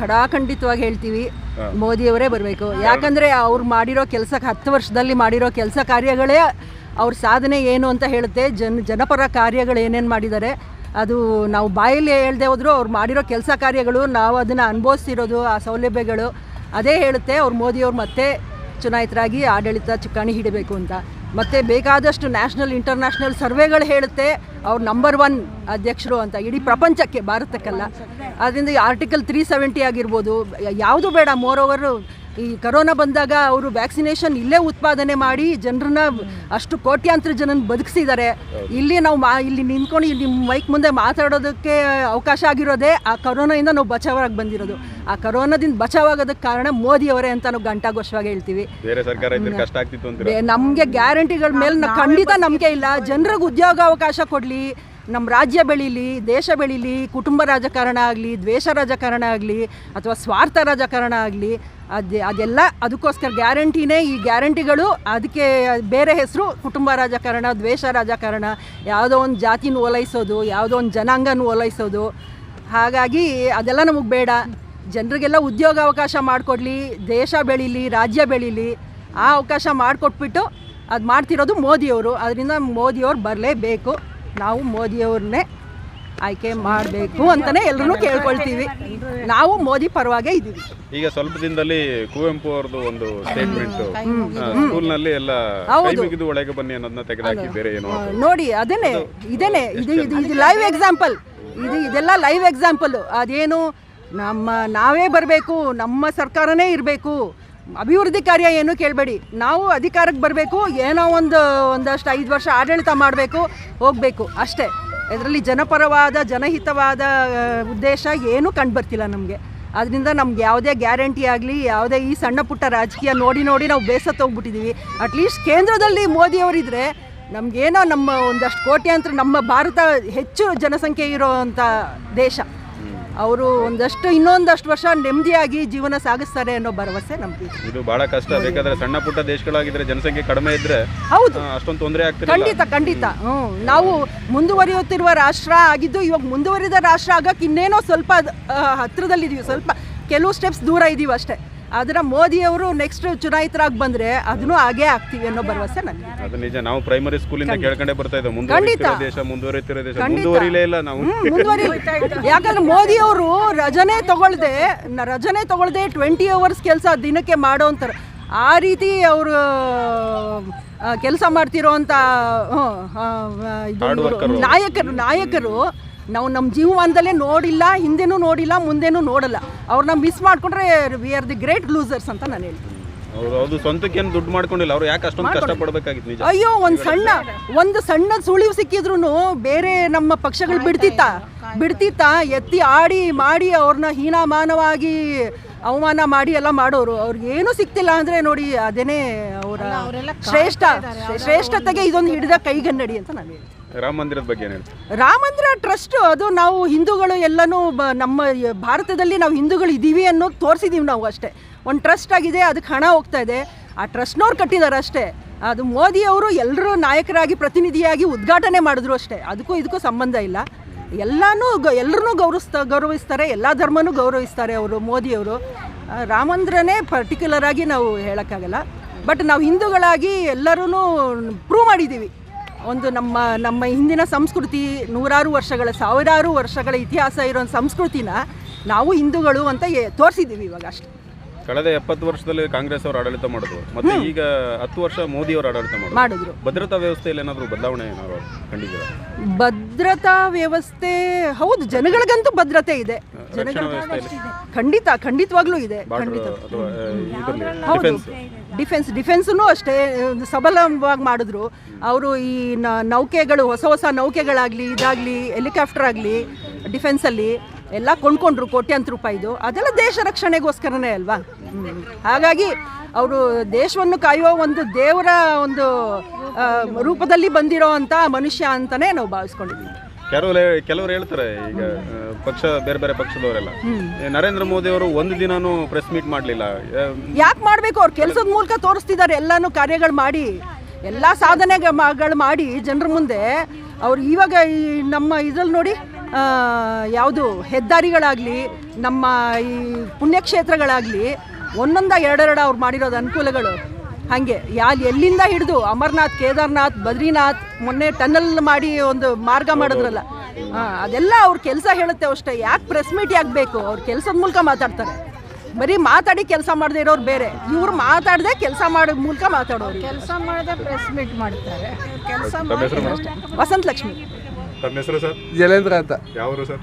ಖಡಾಖಂಡಿತವಾಗಿ ಹೇಳ್ತೀವಿ ಮೋದಿಯವರೇ ಬರಬೇಕು. ಯಾಕಂದರೆ ಅವ್ರು ಮಾಡಿರೋ ಕೆಲಸಕ್ಕೆ ಹತ್ತು ವರ್ಷದಲ್ಲಿ ಮಾಡಿರೋ ಕೆಲಸ ಕಾರ್ಯಗಳೇ ಅವ್ರ ಸಾಧನೆ ಏನು ಅಂತ ಹೇಳುತ್ತೆ. ಜನ ಜನಪರ ಕಾರ್ಯಗಳು ಏನೇನು ಮಾಡಿದ್ದಾರೆ ಅದು ನಾವು ಬಾಯಲ್ಲಿ ಹೇಳ್ದೆ ಹೋದ್ರು ಅವ್ರು ಮಾಡಿರೋ ಕೆಲಸ ಕಾರ್ಯಗಳು ನಾವು ಅದನ್ನು ಅನುಭವಿಸ್ತಿರೋದು ಆ ಸೌಲಭ್ಯಗಳು ಅದೇ ಹೇಳುತ್ತೆ. ಅವ್ರು ಮೋದಿಯವ್ರು ಮತ್ತೆ ಚುನಾಯಿತರಾಗಿ ಆಡಳಿತ ಚುಕ್ಕಾಣಿ ಹಿಡಬೇಕು ಅಂತ. ಮತ್ತು ಬೇಕಾದಷ್ಟು ನ್ಯಾಷನಲ್ ಇಂಟರ್ನ್ಯಾಷನಲ್ ಸರ್ವೆಗಳು ಹೇಳುತ್ತೆ. ಅವ್ರು ನಂಬರ್ ಒನ್ ಅಧ್ಯಕ್ಷರು ಅಂತ. ಇಡೀ ಪ್ರಪಂಚಕ್ಕೆ ಭಾರತಕ್ಕಲ್ಲ. ಅದರಿಂದ ಈ ಆರ್ಟಿಕಲ್ ತ್ರೀ ಸೆವೆಂಟಿ ಆಗಿರ್ಬೋದು ಯಾವುದು ಬೇಡ ಮೋರ್ ಓವರು ಈ ಕರೋನಾ ಬಂದಾಗ ಅವರು ವ್ಯಾಕ್ಸಿನೇಷನ್ ಇಲ್ಲೇ ಉತ್ಪಾದನೆ ಮಾಡಿ ಜನರನ್ನ ಅಷ್ಟು ಕೋಟ್ಯಾಂತರ ಜನನ ಬದುಕಿಸಿದ್ದಾರೆ. ಇಲ್ಲಿ ನಾವು ಮಾ ಇಲ್ಲಿ ನಿಂತ್ಕೊಂಡು ಇಲ್ಲಿ ನಿಮ್ಮ ಮೈಕ್ ಮುಂದೆ ಮಾತಾಡೋದಕ್ಕೆ ಅವಕಾಶ ಆಗಿರೋದೇ ಆ ಕರೋನಾದಿಂದ ನಾವು ಬಚಾವಾಗಿ ಬಂದಿರೋದು. ಆ ಕರೋನಾದಿಂದ ಬಚಾವಾಗೋದಕ್ಕೆ ಕಾರಣ ಮೋದಿ ಅವರೇ ಅಂತ ನಾವು ಗಂಟಾಘೋಷವಾಗಿ ಹೇಳ್ತೀವಿ. ಬೇರೆ ಸರ್ಕಾರ ಕಷ್ಟ ಆಗ್ತಿತ್ತು ಅಂತೀರ? ನಮಗೆ ಗ್ಯಾರಂಟಿಗಳ ಮೇಲೆ ಖಂಡಿತ ನಂಬಿಕೆ ಇಲ್ಲ. ಜನರಿಗೆ ಉದ್ಯೋಗ ಅವಕಾಶ ಕೊಡಲಿ ನಮ್ಮ ರಾಜ್ಯ ಬೆಳೀಲಿ ದೇಶ ಬೆಳೀಲಿ ಕುಟುಂಬ ರಾಜಕಾರಣ ಆಗಲಿ ದ್ವೇಷ ರಾಜಕಾರಣ ಆಗಲಿ ಅಥವಾ ಸ್ವಾರ್ಥ ರಾಜಕಾರಣ ಆಗಲಿ ಅದೇ ಅದೆಲ್ಲ ಅದಕ್ಕೋಸ್ಕರ ಗ್ಯಾರಂಟಿನೇ ಈ ಗ್ಯಾರಂಟಿಗಳು. ಅದಕ್ಕೆ ಬೇರೆ ಹೆಸರು ಕುಟುಂಬ ರಾಜಕಾರಣ, ದ್ವೇಷ ರಾಜಕಾರಣ, ಯಾವುದೋ ಒಂದು ಜಾತಿನ ಓಲೈಸೋದು ಯಾವುದೋ ಒಂದು ಜನಾಂಗನ ಓಲೈಸೋದು ಹಾಗಾಗಿ ಅದೆಲ್ಲ ನಮಗೆ ಬೇಡ. ಜನರಿಗೆಲ್ಲ ಉದ್ಯೋಗ ಅವಕಾಶ ಮಾಡಿಕೊಡ್ಲಿ, ದೇಶ ಬೆಳೀಲಿ, ರಾಜ್ಯ ಬೆಳೀಲಿ, ಆ ಅವಕಾಶ ಮಾಡಿಕೊಟ್ಬಿಟ್ಟು ಅದು ಮಾಡ್ತಿರೋದು ಮೋದಿಯವರು. ಅದರಿಂದ ಮೋದಿಯವ್ರು ಬರಲೇಬೇಕು. ನಾವು ಮೋದಿಯವ್ರನ್ನೇ ಆಯ್ಕೆ ಮಾಡಬೇಕು ಅಂತಲೇ ಎಲ್ಲರೂ ಕೇಳ್ಕೊಳ್ತೀವಿ. ನಾವು ಮೋದಿ ಪರವಾಗೇ ಇದ್ದೀವಿ. ಈಗ ಸ್ವಲ್ಪ ದಿನದಲ್ಲಿ ಕುವೆಂಪು ಅವರದು ಒಂದು ಸ್ಟೇಟ್ಮೆಂಟ್ ಸ್ಕೂಲ್ನಲ್ಲಿ ಎಲ್ಲ ಮುಗಿದು ಒಳಗೆ ಬನ್ನಿ ಅನ್ನೋದನ್ನ ತೆಗೆದಾಕಿ ಬೇರೆ ಏನು ನೋಡಿ ಅದೇನೆ ಇದೇನೆ ಇದು ಇದು ಇದು ಲೈವ್ ಎಕ್ಸಾಂಪಲ್ ಇದು ಇದೆಲ್ಲ ಲೈವ್ ಎಕ್ಸಾಂಪಲ್ ಅದೇನು ನಮ್ಮ ನಾವೇ ಬರಬೇಕು ನಮ್ಮ ಸರ್ಕಾರನೇ ಇರಬೇಕು. ಅಭಿವೃದ್ಧಿ ಕಾರ್ಯ ಏನು ಕೇಳಬೇಡಿ. ನಾವು ಅಧಿಕಾರಕ್ಕೆ ಬರಬೇಕು ಏನೋ ಒಂದು ಒಂದಷ್ಟು ಐದು ವರ್ಷ ಆಡಳಿತ ಮಾಡಬೇಕು ಹೋಗಬೇಕು ಅಷ್ಟೇ. ಇದರಲ್ಲಿ ಜನಪರವಾದ, ಜನಹಿತವಾದ ಉದ್ದೇಶ ಏನೂ ಕಂಡುಬರ್ತಿಲ್ಲ ನಮಗೆ. ಅದರಿಂದ ನಮ್ಗೆ ಯಾವುದೇ ಗ್ಯಾರಂಟಿ ಆಗಲಿ, ಯಾವುದೇ ಈ ಸಣ್ಣ ಪುಟ್ಟ ರಾಜಕೀಯ ನೋಡಿ ನೋಡಿ ನಾವು ಬೇಸತ್ತು ಹೋಗ್ಬಿಟ್ಟಿದ್ದೀವಿ ಅಟ್ಲೀಸ್ಟ್ ಕೇಂದ್ರದಲ್ಲಿ ಮೋದಿಯವರಿದ್ದರೆ ನಮಗೇನೋ ನಮ್ಮ ಒಂದಷ್ಟು ಕೋಟ್ಯಾಂತರ ನಮ್ಮ ಭಾರತ ಹೆಚ್ಚು ಜನಸಂಖ್ಯೆ ಇರೋವಂಥ ದೇಶ. ಅವರು ಒಂದಷ್ಟು ಇನ್ನೊಂದಷ್ಟು ವರ್ಷ ನೆಮ್ಮದಿಯಾಗಿ ಜೀವನ ಸಾಗಿಸ್ತಾರೆ ಅನ್ನೋ ಭರವಸೆ ನಮ್ಗೆ. ಇದು ಬಹಳ ಕಷ್ಟ. ಬೇಕಾದ್ರೆ ಸಣ್ಣ ಪುಟ್ಟ ದೇಶಗಳಾಗಿದ್ರೆ ಜನಸಂಖ್ಯೆ ಕಡಿಮೆ ಇದ್ರೆ ಹೌದು. ಅಷ್ಟೊಂದು ತೊಂದರೆ ಆಗ್ತದೆ ಖಂಡಿತ ಖಂಡಿತ. ಹ್ಞೂ ನಾವು ಮುಂದುವರಿಯುತ್ತಿರುವ ರಾಷ್ಟ್ರ ಆಗಿದ್ದು ಇವಾಗ ಮುಂದುವರಿದ ರಾಷ್ಟ್ರ ಆಗಕ್ಕೆ ಇನ್ನೇನೋ ಸ್ವಲ್ಪ ಹತ್ತಿರದಲ್ಲಿದ್ದೀವಿ ಸ್ವಲ್ಪ ಕೆಲವು ಸ್ಟೆಪ್ಸ್ ದೂರ ಇದ್ದೀವಿ ಅಷ್ಟೇ. ಅದರ ಮೋದಿಯವರು ನೆಕ್ಸ್ಟ್ ಚುನಾಯಿತರಾಗಿ ಬಂದರೆ ಅದನ್ನು ಹಾಗೇ ಆಗ್ತೀವಿ ಅನ್ನೋ ಭರವಸೆ ನನಗೆ. ಅದು ನಿಜ ನಾವು ಪ್ರೈಮರಿ ಸ್ಕೂಲಿಂದ ಕೇಳ್ಕೊಂಡೇ ಬರ್ತಾ ಇದ್ದೇವೆ. ಮುಂದುವರಿತಿರೋ ದೇಶ ಮುಂದುವರಿತಿರೋ ದೇಶ. ಮುಂದುವರಿಲೇ ಇಲ್ಲ ನಾವು. ಮುಂದುವರಿ ಯಾಕಂದ್ರೆ ಮೋದಿಯವರು ರಜನೆ ತಗೊಳ್ದೆ ರಜನೆ ತಗೊಳ್ದೆ ಟ್ವೆಂಟಿ ಅವರ್ಸ್ ಕೆಲಸ ದಿನಕ್ಕೆ ಮಾಡೋ ಅಂತಾರೆ. ಆ ರೀತಿ ಅವರು ಕೆಲಸ ಮಾಡ್ತಿರೋಂಥ. ನಾಯಕರು ನಾಯಕರು ನಾವು ನಮ್ಮ ಜೀವಮಾನದಲ್ಲೇ ನೋಡಿಲ್ಲ ಹಿಂದೆನೂ ನೋಡಿಲ್ಲ ಮುಂದೆನೂ ನೋಡಲ್ಲ. ಅವ್ರನ್ನ ಮಿಸ್ ಮಾಡ್ಕೊಂಡ್ರೆ we are the great losers ಅಂತ ನಾನು ಹೇಳ್ತೀನಿ. ಅವ್ರು ಅದು ಸ್ವಂತಕ್ಕೆ ಏನು ದುಡ್ಡು ಮಾಡ್ಕೊಂಡಿಲ್ಲ ಅವ್ರು ಯಾಕೆ ಅಷ್ಟೊಂದು ಕಷ್ಟ ನಿಜ? ಅಯ್ಯೋ ಒಂದು ಸಣ್ಣ ಒಂದು ಸಣ್ಣ ಸುಳಿವು ಸಿಕ್ಕಿದ್ರು ಬೇರೆ ನಮ್ಮ ಪಕ್ಷಗಳು ಬಿಡ್ತಿತ್ತ? ಬಿಡ್ತಿತ್ತ? ಎತ್ತಿ ಆಡಿ ಮಾಡಿ ಅವ್ರನ್ನ ಹೀನಮಾನವಾಗಿ ಅವಮಾನ ಮಾಡಿ ಎಲ್ಲ ಮಾಡೋರು. ಅವ್ರಿಗೆ ಏನು ಸಿಕ್ತಿಲ್ಲ ಅಂದ್ರೆ ನೋಡಿ ಅದೇನೇ ಅವರ ಶ್ರೇಷ್ಠ ಶ್ರೇಷ್ಠತೆಗೆ ಇದೊಂದು ಹಿಡಿದ ಕೈಗನ್ನಡಿ ಅಂತ ನಾನು ಹೇಳ್ತೀನಿ. ರಾಮ ಮಂದಿರದ ಬಗ್ಗೆ ರಾಮ ಮಂದಿರ ಟ್ರಸ್ಟ್ ಅದು ನಾವು ಹಿಂದೂಗಳು ಎಲ್ಲನೂ ನಮ್ಮ ಭಾರತದಲ್ಲಿ ನಾವು ಹಿಂದೂಗಳು ಇದ್ದೀವಿ ಅನ್ನೋದು ತೋರಿಸಿದ್ದೀವಿ ನಾವು ಅಷ್ಟೇ. ಒಂದು ಟ್ರಸ್ಟ್ ಆಗಿದೆ, ಅದಕ್ಕೆ ಹಣ ಹೋಗ್ತಾ ಇದೆ. ಆ ಟ್ರಸ್ಟ್ನವ್ರು ಕಟ್ಟಿದ್ದಾರೆ ಅಷ್ಟೇ. ಅದು ಮೋದಿ ಅವರು ಎಲ್ಲರೂ ನಾಯಕರಾಗಿ, ಪ್ರತಿನಿಧಿಯಾಗಿ ಉದ್ಘಾಟನೆ ಮಾಡಿದ್ರು ಅಷ್ಟೇ. ಅದಕ್ಕೂ ಇದಕ್ಕೂ ಸಂಬಂಧ ಇಲ್ಲ. ಎಲ್ಲನೂ ಎಲ್ಲರನ್ನೂ ಗೌರವಿಸ್ತಾ, ಗೌರವಿಸ್ತಾರೆ, ಎಲ್ಲ ಧರ್ಮನೂ ಗೌರವಿಸ್ತಾರೆ ಅವರು ಮೋದಿಯವರು ರಾಮಂದ್ರನೇ ಪರ್ಟಿಕ್ಯುಲರ್ ಆಗಿ ನಾವು ಹೇಳೋಕ್ಕಾಗಲ್ಲ. ಬಟ್ ನಾವು ಹಿಂದೂಗಳಾಗಿ ಎಲ್ಲರೂ ಪ್ರೂವ್ ಮಾಡಿದ್ದೀವಿ. ಒಂದು ನಮ್ಮ ನಮ್ಮ ಹಿಂದಿನ ಸಂಸ್ಕೃತಿ ನೂರಾರು ವರ್ಷಗಳ ಸಾವಿರಾರು ವರ್ಷಗಳ ಇತಿಹಾಸ ಇರೋ ಸಂಸ್ಕೃತಿನ ನಾವು ಹಿಂದೂಗಳು ಅಂತ ತೋರಿಸಿದ್ದೀವಿ ಇವಾಗ ಅಷ್ಟೇ. ಕಳೆದ ಎಪ್ಪತ್ತು ವರ್ಷದಲ್ಲಿ ಕಾಂಗ್ರೆಸ್ ಅವರು ಆಡಳಿತ ಮಾಡಿದ್ರು. ಮತ್ತೆ ಈಗ ಹತ್ತು ವರ್ಷ ಮೋದಿ ಅವರು ಆಡಳಿತ ಮಾಡಿದ್ರು. ಭದ್ರತಾ ವ್ಯವಸ್ಥೆಯಲ್ಲಿ ಏನಾದರೂ ಬದಲಾವಣೆ ಏನಾದ್ರು ಕಂಡಿದ್ದೀರಾ? ಭದ್ರತಾ ವ್ಯವಸ್ಥೆ ಹೌದು ಜನಗಳಿಗಂತೂ ಭದ್ರತೆ ಇದೆ. ಜನಗಳ ಖಂಡಿತ ಖಂಡಿತವಾಗ್ಲೂ ಇದೆ ಖಂಡಿತ. ಡಿಫೆನ್ಸ್ ಡಿಫೆನ್ಸ್ ಅಷ್ಟೇ ಸಬಲವಾಗಿ ಮಾಡಿದ್ರು. ಅವರು ಈ ನೌಕೆಗಳು, ಹೊಸ ಹೊಸ ನೌಕೆಗಳಾಗಲಿ, ಇದಾಗಲಿ, ಹೆಲಿಕಾಪ್ಟರ್ ಆಗಲಿ, ಡಿಫೆನ್ಸಲ್ಲಿ ಎಲ್ಲ ಕೊಂಡ್ಕೊಂಡ್ರು ಕೋಟ್ಯಾಂತರ ರೂಪಾಯಿದು ಅದೆಲ್ಲ ದೇಶ ರಕ್ಷಣೆಗೋಸ್ಕರನೇ ಅಲ್ವಾ? ಹಾಗಾಗಿ ಅವರು ದೇಶವನ್ನು ಕಾಯುವ ಒಂದು ದೇವರ ಒಂದು ರೂಪದಲ್ಲಿ ಬಂದಿರೋ ಅಂಥ ಮನುಷ್ಯ ಅಂತಲೇ ನಾವು ಭಾವಿಸ್ಕೊಂಡಿದ್ದೀವಿ. ಕೆಲವರು ಕೆಲವರು ಹೇಳ್ತಾರೆ ಈಗ ಪಕ್ಷ ಬೇರೆ ಬೇರೆ ಪಕ್ಷದವರೆಲ್ಲ. ನರೇಂದ್ರ ಮೋದಿ ಅವರು ಒಂದು ದಿನಾನು ಪ್ರೆಸ್ ಮೀಟ್ ಮಾಡಲಿಲ್ಲ. ಯಾಕೆ ಮಾಡಬೇಕು? ಅವ್ರು ಕೆಲಸದ ಮೂಲಕ ತೋರಿಸ್ತಿದ್ದಾರೆ ಎಲ್ಲಾನು ಕಾರ್ಯಗಳು ಮಾಡಿ ಎಲ್ಲ ಸಾಧನೆಗಳು ಮಾಡಿ ಜನರ ಮುಂದೆ. ಅವ್ರು ಇವಾಗ ಈ ನಮ್ಮ ಇದ್ರಲ್ಲಿ ನೋಡಿ ಯಾವುದು ಹೆದ್ದಾರಿಗಳಾಗಲಿ ನಮ್ಮ ಈ ಪುಣ್ಯಕ್ಷೇತ್ರಗಳಾಗಲಿ ಒಂದೊಂದ ಎರಡೆರಡು ಅವ್ರು ಮಾಡಿರೋದು ಅನುಕೂಲಗಳು. ಹಾಗೆ ಯಾಲ್ ಎಲ್ಲಿಂದ ಹಿಡಿದು ಅಮರ್ನಾಥ್ ಕೇದಾರ್ನಾಥ್ ಬದ್ರಿನಾಥ್ ಮೊನ್ನೆ ಟನಲ್ ಮಾಡಿ ಒಂದು ಮಾರ್ಗ ಮಾಡಿದ್ರಲ್ಲ ಆ, ಅದೆಲ್ಲ ಅವ್ರ ಕೆಲಸ ಹೇಳುತ್ತೆ ಅಷ್ಟೇ. ಯಾಕೆ ಪ್ರೆಸ್ ಮೀಟ್ ಯಾಕೆ ಬೇಕು ಅವ್ರ ಕೆಲಸದ ಮೂಲಕ ಮಾತಾಡ್ತಾರೆ. ಬರೀ ಮಾತಾಡಿ ಕೆಲಸ ಮಾಡದೇ ಇರೋರು ಬೇರೆ. ಇವ್ರು ಮಾತಾಡದೆ ಕೆಲಸ ಮಾಡೋ ಮೂಲಕ ಮಾತಾಡೋರು. ಕೆಲಸ ಮಾಡದೆ ಪ್ರೆಸ್ ಮೀಟ್ ಮಾಡ್ತಾರೆ. ಕೆಲಸ ವಸಂತ ಲಕ್ಷ್ಮಿ. ತಮ್ಮ ಹೆಸರು ಸರ್? ಜಲೇಂದ್ರ ಅಂತ. ಯಾವರು ಸರ್?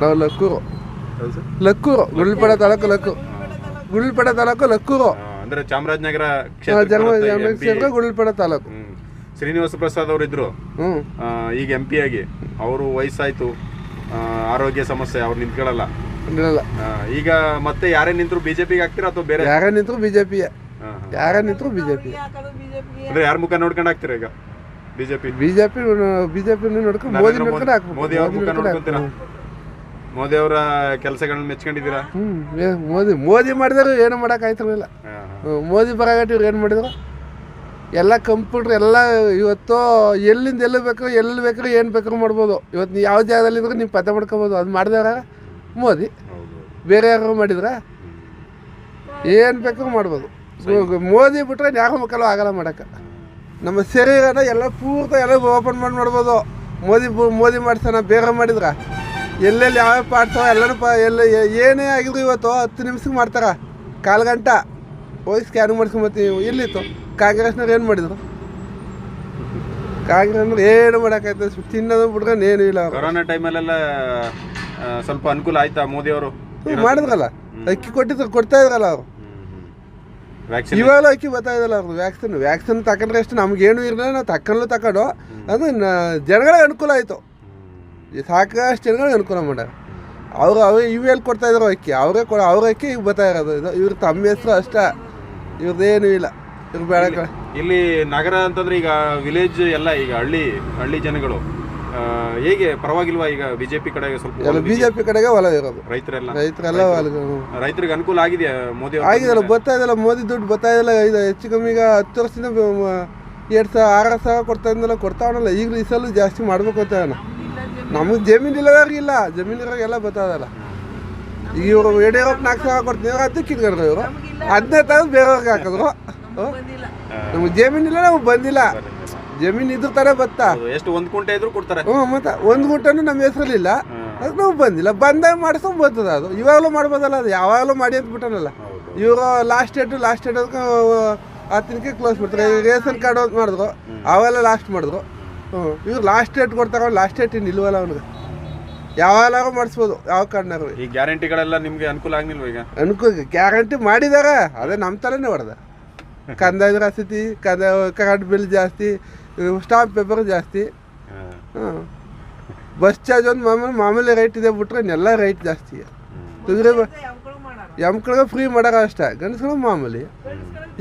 ನಾವು ಲಕ್ಕೂರು. ಲಕ್ಕೂರು ಗುಳ್ಪಡ ತಾಲೂಕು ಲಕ್ಕು ಗುಳ್ಪಡ ತಾಲೂಕು ಲಕ್ಕೂರು. ಅಂದ್ರೆ ಚಾಮರಾಜನಗರ ಕ್ಷೇತ್ರ ಗುಳ್ಪಡ ತಾಲೂಕು. ಶ್ರೀನಿವಾಸ ಪ್ರಸಾದ್ ಅವರು ಇದ್ರು. ಈಗ ಎಂ ಪಿ ಆಗಿ. ಅವರು ವಯಸ್ಸಾಯ್ತು. ಆರೋಗ್ಯ ಸಮಸ್ಯೆ ಅವ್ರು ನಿಂತ್ಕೊಳ್ಳಲ್ಲ. ಈಗ ಮತ್ತೆ ಯಾರೇ ನಿಂತ್ರು ಬಿಜೆಪಿಗೆ ಹಾಕ್ತೀರಾ ಅಥವಾ ಬೇರೆ? ಯಾರೇ ನಿಂತರು ಬಿಜೆಪಿ ನಿಂತ್ರು ಬಿಜೆಪಿ. ಯಾರೇ ನಿಂತರು ಬಿ ಜೆ ಪಿ ಅಂದ್ರೆ ಯಾರ ಮುಖ ನೋಡ್ಕೊಂಡು ಹಾಕ್ತೀರಾ ಈಗ? ಬಿಜೆಪಿ. ಬಿಜೆಪಿ ಬಿಜೆಪಿ ನೋಡ್ಕೊಂಡು ಮೋದಿ ನೋಡ್ಕೊಂಡು ಹಾಕ್ಬೇಕು. ಮೋದಿ ಅವ್ರ ಮುಖ ನೋಡ್ಕೊಂತೀರಾ. ಮೋದಿ ಅವರ ಕೆಲಸಗಳನ್ನ ಮೆಚ್ಕೊಂಡಿದ್ದೀರಾ? ಮೋದಿ ಮೋದಿ ಮಾಡಿದ್ರೆ ಏನು ಹಾ. ಹ್ಮ್, ಮೋದಿ ಬರಾಗಟ್ಟಿ ಇವ್ರು ಏನು ಮಾಡಿದ್ರು? ಎಲ್ಲ ಕಂಪ್ಯೂಟ್ರ್ ಎಲ್ಲ ಇವತ್ತು ಎಲ್ಲಿಂದ ಎಲ್ಲಿ ಬೇಕಾದ್ರೂ ಎಲ್ಲಿ ಬೇಕಾದ್ರೂ ಏನು ಬೇಕಾದ್ರೂ ಮಾಡ್ಬೋದು. ಇವತ್ತು ನೀವು ಯಾವ ಜಾಗದಲ್ಲಿ ಇದ್ರೆ ನೀವು ಪತ್ತೆ ಮಾಡ್ಕೋಬೋದು. ಅದು ಮಾಡಿದವ್ರ ಮೋದಿ. ಬೇರೆ ಯಾರು ಮಾಡಿದ್ರೆ? ಏನು ಬೇಕಾದ್ರೂ ಮಾಡ್ಬೋದು. ಮೋದಿ ಬಿಟ್ಟರೆ ಯಾರ ಮಕ್ಕಳು ಆಗಲ್ಲ ಮಾಡೋಕ್ಕೆ. ನಮ್ಮ ಶರೀರನ ಎಲ್ಲ ಪೂರ್ತಿ ಎಲ್ಲ ಓಪನ್ ಮಾಡಿ ಮಾಡ್ಬೋದು ಮೋದಿ ಮೋದಿ ಮಾಡ್ತಾನ ಬೇರೆ ಮಾಡಿದ್ರೆ? ಎಲ್ಲೆಲ್ಲಿ ಯಾವ್ಯಾವ ಪಾಡ್ತಾವ ಎಲ್ಲನೂ ಪ ಎಲ್ಲ ಏನೇ ಆಗಿದ್ರು ಇವತ್ತು ಹತ್ತು ನಿಮಿಷಕ್ಕೆ ಮಾಡ್ತಾರ. ಕಾಲು ಗಂಟ ಹೋಗಿ ಸ್ಕ್ಯಾನ್ ಮಾಡಿಸ್ಕೊಂಬತ್ತೀವಿ ಎಲ್ಲಿತ್ತು? ಕಾಂಗ್ರೆಸ್ನವ್ರು ಏನು ಮಾಡಿದ್ರು? ಕಾಂಗ್ರೆಸ್ನವ್ರು ಏನು ಮಾಡೋಕ್ಕಾಯ್ತದೆ ತಿನ್ನೋದು ಬಿಟ್ಕೊಂಡು ಏನೂ ಇಲ್ಲ. ಕೊರೋನಾ ಟೈಮಲ್ಲೆಲ್ಲ ಸ್ವಲ್ಪ ಅನುಕೂಲ ಆಯ್ತಾ ಮೋದಿ ಅವರು? ಮಾಡಿದ್ರಲ್ಲ. ಅಕ್ಕಿ ಕೊಟ್ಟಿದ್ರು ಕೊಡ್ತಾ ಇದ್ರಲ್ಲ ಅವರು. ಇವಾಗ ಅಕ್ಕಿ ಬರ್ತಾ ಇದಲ್ಲ ಅವ್ರದ್ದು ವ್ಯಾಕ್ಸಿನ್ ವ್ಯಾಕ್ಸಿನ್ ತಕೊಂಡ್ರೆ ಅಷ್ಟು ನಮ್ಗೇನು ಇರಲಿಲ್ಲ. ನಾವು ತಕ್ಕಲ್ಲೂ ತಗೊಂಡು ಅದು ಜನಗಳಿಗೆ ಅನುಕೂಲ ಆಯಿತು. ಸಾಕಷ್ಟು ಜನಗಳಿಗೆ ಅನುಕೂಲ ಮಾಡ್ಯಾರ. ಅವರು ಅವ್ರು ಇವೆಲ್ಲಿ ಕೊಡ್ತಾ ಇದ್ರು ಅಕ್ಕಿ? ಅವರೇ ಕೊಡ ಅವ್ರ ಅಕ್ಕಿ ಈಗ ಬರ್ತಾ ಇರೋದು. ಇದು ಇವ್ರ ತಮ್ಮ ಹೆಸರು ಅಷ್ಟೇ. ಇವ್ರದ್ದೇನು ಇಲ್ಲ. ಇವ್ರು ಬೇಡ ಇಲ್ಲಿ ನಗರ ಅಂತಂದ್ರೆ ಈಗ ವಿಲೇಜ್ ಎಲ್ಲ ಈಗ ಹಳ್ಳಿ ಹಳ್ಳಿ ಜನಗಳು ಆ, ಹೇಗೆ ಪರವಾಗಿಲ್ವಾ ಈಗ ಬಿಜೆಪಿ ಕಡೆ ಸ್ವಲ್ಪ ಎಲ್ಲ ಬಿ ಜೆ ಪಿ ಕಡೆಗೆ ಹೊಲ ಇರೋದು. ರೈತರೆಲ್ಲ? ರೈತರೆಲ್ಲ ರೈತರಿಗೆ ಅನುಕೂಲ ಆಗಿದೆಯಾ ಮೋದಿ ಅವ್ರ ಆಗಿದಲ್ಲ ಬರ್ತಾ ಇದಲ್ಲ ಮೋದಿ ದುಡ್ಡು ಬರ್ತಾ ಇದೆಲ್ಲ ಇದು ಹೆಚ್ಚು ಕಮ್ಮಿ ಈಗ ಹತ್ತು ವರ್ಷದಿಂದ ಬ- ಮ- ಎರಡು ಸಾವಿರ ಆರು ಸಾವಿರ ಕೊಡ್ತಾ ಇದ್ದಲ್ಲ ಕೊಡ್ತಾವನಲ್ಲ ಈಗಲೂ ಈ ಸಲ ಜಾಸ್ತಿ ಮಾಡ್ಬೇಕು ಅಂತ ನಮಗೆ ಜಮೀನು ಇಲ್ಲದಾಗ ಇಲ್ಲ ಜಮೀನು ಇರೋರಿಗೆಲ್ಲ ಬರ್ತಾ ಇದಲ್ಲ ಇವರು ಯಡಿಯೂರಪ್ಪ ನಾಲ್ಕು ಸಾವಿರ ಕೊಡ್ತೀನಿ. ಕಿತ್ಕೊಂಡ್ರು ಇವರು. ಅದನ್ನೇ ತಂದು ಬೇರೆಯವ್ರಿಗೆ ಹಾಕಿದ್ರು. ನಮ್ಗೆ ಜಮೀನಿಲ್ಲ ನಮ್ಗೆ ನಮಗೆ ಬಂದಿಲ್ಲ. ಜಮೀನು ಇದ್ರ ತರ ಬತ್ತಾ ಎಷ್ಟು ಒಂದು ಗುಂಟೆ ಇದ್ರು ಕೊಡ್ತಾರೆ. ಹ್ಞೂ ಮತ್ತೆ ಒಂದು ಗುಂಟನು ನಮ್ಮ ಹೆಸರಲ್ಲಿಲ್ಲ. ಇಲ್ಲ ಅದಕ್ಕೆ ನಾವು ಬಂದಿಲ್ಲ. ಬಂದಾಗ ಮಾಡಿಸ್ಕೊಂಡು ಬರ್ತದೆ ಅದು. ಇವಾಗಲೂ ಮಾಡ್ಬೋದಲ್ಲ ಅದು. ಯಾವಾಗಲೂ ಮಾಡಿ ಅಂತ ಬಿಟ್ಟನಲ್ಲ. ಇವರು ಲಾಸ್ಟ್ ಡೇಟ್ ಲಾಸ್ಟ್ ಡೇಟ್ ಅದಕ್ಕೆ ಹತ್ತಿನಕ್ಕೆ ಕ್ಲೋಸ್ ಬಿಡ್ತಾರೆ ರೇಷನ್ ಕಾರ್ಡ್ ಅಂತ ಮಾಡಿದ್ರು. ಅವೆಲ್ಲ ಲಾಸ್ಟ್ ಮಾಡಿದ್ರು. ಹ್ಞೂ ಇವ್ರು ಲಾಸ್ಟ್ ಡೇಟ್ ಕೊಡ್ತಾರೆ. ಲಾಸ್ಟ್ ಡೇಟ್ ಇನ್ನು ಇಲ್ವಲ್ಲ ಅವ್ನಿಗೆ. ಯಾವಾಗಲಾರು ಮಾಡಿಸ್ಬೋದು ಯಾವ ಕಾರಣ ಈ ಗ್ಯಾರಂಟಿಗಳೆಲ್ಲ ನಿಮ್ಗೆ ಅನುಕೂಲ ಆಗ್ಲಿಲ್ವ ಈಗ? ಅನುಕೂಲ ಗ್ಯಾರಂಟಿ ಮಾಡಿದಾಗ ಅದೇ ನಮ್ಮ ಥರನೇ ಹೊಡೆದ. ಕಂದಾಯ ರಸೀತಿ ಕಂದ ಕರೆಂಟ್ ಬಿಲ್ ಜಾಸ್ತಿ ಸ್ಟಾಂಪ್ ಪೇಪರ್ ಜಾಸ್ತಿ. ಹಾ. ಬಸ್ ಚಾರ್ಜ್ ಒಂದು ಮಾಮೂಲಿ ಮಾಮೂಲಿ ರೇಟ್ ಇದೆ ಬಿಟ್ರೆ ಇನ್ನೆಲ್ಲ ರೇಟ್ ಜಾಸ್ತಿ ತೊಂದರೆ ಎಮ್ಕಳಿಗೆ ಫ್ರೀ ಮಾಡಾರ ಅಷ್ಟೇ ಗಂಡಸ್ಗಳು ಮಾಮೂಲಿ.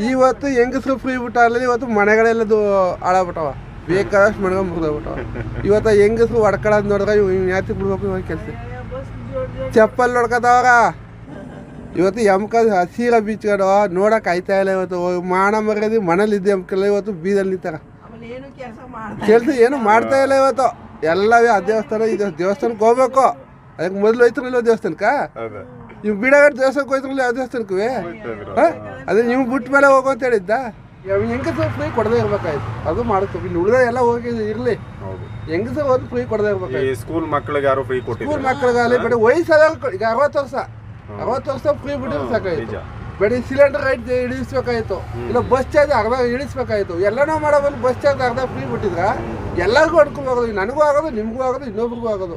ಇವತ್ತು ಹೆಂಗಸ್ರು ಫ್ರೀ ಬಿಟ್ಟಾರಲ್ಲ ಇವತ್ತು ಮನೆಗಳೆಲ್ಲದು ಹಾಳಾಗ್ಬಿಟ್ಟವ. ಬೇಕಾದಷ್ಟು ಮನೆಗೆ ಬಿಟ್ಟು ಇವತ್ತು ಹೆಂಗಸ್ರು ಹೊಡ್ಕೊಳ್ಳೋದು ನೋಡಿದ್ರೆ ಇವ್ ಯಾತಿ ಬಿಡ್ಬೇಕು ಇವಾಗ ಕೆಲಸ. ಚಪ್ಪಲ್ ನೋಡ್ಕೊತಾವಾಗ. ಇವತ್ತು ಎಮ್ಕ ಹಸೀರ ಬೀಚ್ಗಳು ನೋಡಕ್ ಆಯ್ತಾ ಇಲ್ಲ ಇವತ್ತು. ಮಾಣ ಮನೇಲಿ ಇದ್ದೆ ಎಮ್ಕಲ್ಲ ಇವತ್ತು ಬೀದಲ್ಲಿ ನಿಂತಾರ. ಕೆಲಸ ಏನು ಮಾಡ್ತಾ ಇಲ್ಲ ಇವತ್ತು. ಎಲ್ಲವೇ ಆ ದೇವಸ್ಥಾನ ಈ ದೇವಸ್ಥಾನಕ್ಕೆ ಹೋಗ್ಬೇಕು. ಅದಕ್ಕೆ ಮೊದಲು ಹೋಯ್ತಿರಲಿಲ್ಲ ದೇವಸ್ಥಾನಕ್ಕ? ನೀವು ಇವ್ ಬಿಡಗಡೆ ದೇವಸ್ಥಾನಕ್ಕೆ ಹೋಯ್ತಿರಲಿಲ್ಲ ಯಾವ ದೇವಸ್ಥಾನಕ್ಕೆ ಅದೇ ನೀವು ಬಿಟ್ಟ ಮೇಲೆ ಹೋಗೋ ಅಂತ ಹೇಳಿದ್ದ? ಹೆಂಗಸ ಫ್ರೀ ಕೊಡದೇ ಇರ್ಬೇಕಾಯ್ತು. ಅದು ಮಾಡುತ್ತೆ. ಇಲ್ಲಿ ಉಳಿದ ಎಲ್ಲ ಹೋಗಿ ಇರಲಿ. ಹೌದು. ಹೆಂಗಸ ಹೋದ್ ಫ್ರೀ ಕೊಡದೇ ಈ ಇರ್ಬೇಕಾಯ್ತು ಸ್ಕೂಲ್ ಮಕ್ಕಳಿಗೆ ಯಾರು ಫ್ರೀ ಸ್ಕೂಲ್ ಕೊಟ್ಟಿದ್ರು ಮಕ್ಕಳಿಗಾಗಲಿ ಬೇಡ ವಯಸ್ಸಾದಾಗ ಈಗ ಅರವತ್ತು ವರ್ಷ. ಅರವತ್ತು ವರ್ಷ ಫ್ರೀ ಬಿಟ್ಟಿದ್ರೆ ಸಾಕಾಯ್ತು. ಬೇಡಿ ಸಿಲಿಂಡರ್ ರೈಟ್ ಇಳಿಸ್ಬೇಕಾಯ್ತು. ಇಲ್ಲ ಬಸ್ ಚಾರ್ಜ್ ಅರ್ಧ ಇಳಿಸ್ಬೇಕಾಯ್ತು. ಎಲ್ಲನೂ ಮಾಡೋ ಬಸ್ ಚಾರ್ಜ್ ಅರ್ಧ ಫ್ರೀ ಬಿಟ್ಟಿದ್ರ ಎಲ್ಲರಿಗೂ ಅಡ್ಕೊಂಡು ಹೋಗೋದು ನನಗೂ ಆಗೋದು ನಿಮಗೂ ಆಗೋದು ಇನ್ನೊಬ್ರಿಗೂ ಆಗೋದು.